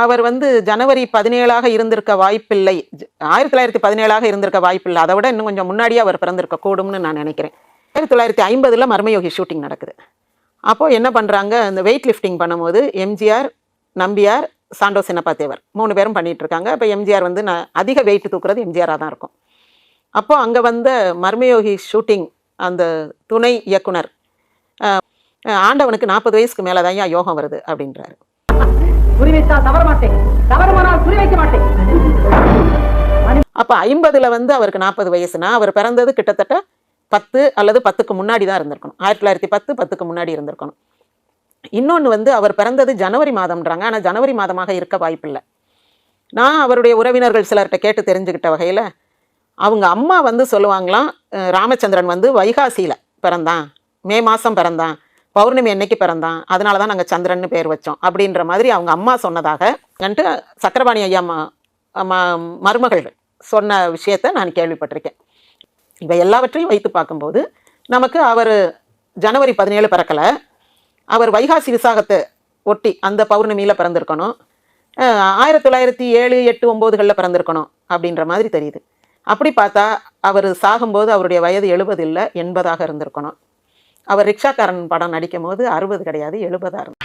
அவர் வந்து ஜனவரி பதினேழாக இருந்திருக்க வாய்ப்பில்லை. ஜ- ஆயிரத்தி தொள்ளாயிரத்தி பதினேழாக இருந்திருக்க வாய்ப்பில்லை. அதை விட இன்னும் கொஞ்சம் முன்னாடியே அவர் பிறந்திருக்க கூடும்னு நான் நினைக்கிறேன். ஆயிரத்தி தொள்ளாயிரத்தி ஐம்பதில் மர்மயோகி ஷூட்டிங் நடக்குது. அப்போது என்ன பண்ணுறாங்க இந்த வெயிட் லிஃப்டிங் பண்ணும்போது எம்ஜிஆர் நம்பியார் சாண்டோ சின்னப்பா தேவர் மூணு பேரும் பண்ணிகிட்டு இருக்காங்க இப்போ எம்ஜிஆர் வந்து நான் அதிக வெயிட் தூக்குறது எம்ஜிஆராக தான் இருக்கும். அப்போது அங்கே வந்த மர்மயோகி ஷூட்டிங் அந்த துணை இயக்குனர் ஆண்டவனுக்கு நாற்பது வயசுக்கு மேலே தான் யோகம் வருது அப்படின்றாரு. குறிவைத்தால் தவற மாட்டேன். தவறுமானால் குறிவைக்க மாட்டேன். அப்போ ஐம்பதுல வந்து அவருக்கு நாற்பது வயசுனா அவர் பிறந்தது கிட்டத்தட்ட பத்து அல்லது பத்துக்கு முன்னாடி தான் இருந்திருக்கணும். ஆயிரத்தி தொள்ளாயிரத்தி பத்து பத்துக்கு முன்னாடி இருந்திருக்கணும். இன்னொன்று வந்து அவர் பிறந்தது ஜனவரி மாதம்ன்றாங்க. ஆனால் ஜனவரி மாதமாக இருக்க வாய்ப்பில்லை. நான் அவருடைய உறவினர்கள் சிலர்கிட்ட கேட்டு தெரிஞ்சுக்கிட்ட வகையில் அவங்க அம்மா வந்து சொல்லுவாங்களாம் ராமச்சந்திரன் வந்து வைகாசியில் பிறந்தான். மே மாதம் பிறந்தான். பௌர்ணமி என்னைக்கு பிறந்தான். அதனால தான் நாங்கள் சந்திரன்னு பேர் வச்சோம். அப்படின்ற மாதிரி அவங்க அம்மா சொன்னதாக வந்துட்டு சக்கரபாணி ஐயா ம- மருமகள் சொன்ன விஷயத்த நான் கேள்விப்பட்டிருக்கேன். இவை எல்லாவற்றையும் வைத்து பார்க்கும்போது நமக்கு அவர் ஜனவரி பதினேழு பிறக்கலை. அவர் வைகாசி விசாகத்தை ஒட்டி அந்த பௌர்ணமியில் பிறந்திருக்கணும். ஆயிரத்தி தொள்ளாயிரத்தி ஏழு எட்டு ஒம்போதுகளில் பிறந்திருக்கணும் அப்படின்ற மாதிரி தெரியுது. அப்படி பார்த்தா அவர் சாகும்போது அவருடைய வயது எழுபது இல்லை எண்பதாக இருந்திருக்கணும். அவர் ரிக்ஷாக்காரன் படம் நடிக்கும் போது அறுபது கிடையாது எழுபதாக இருந்தது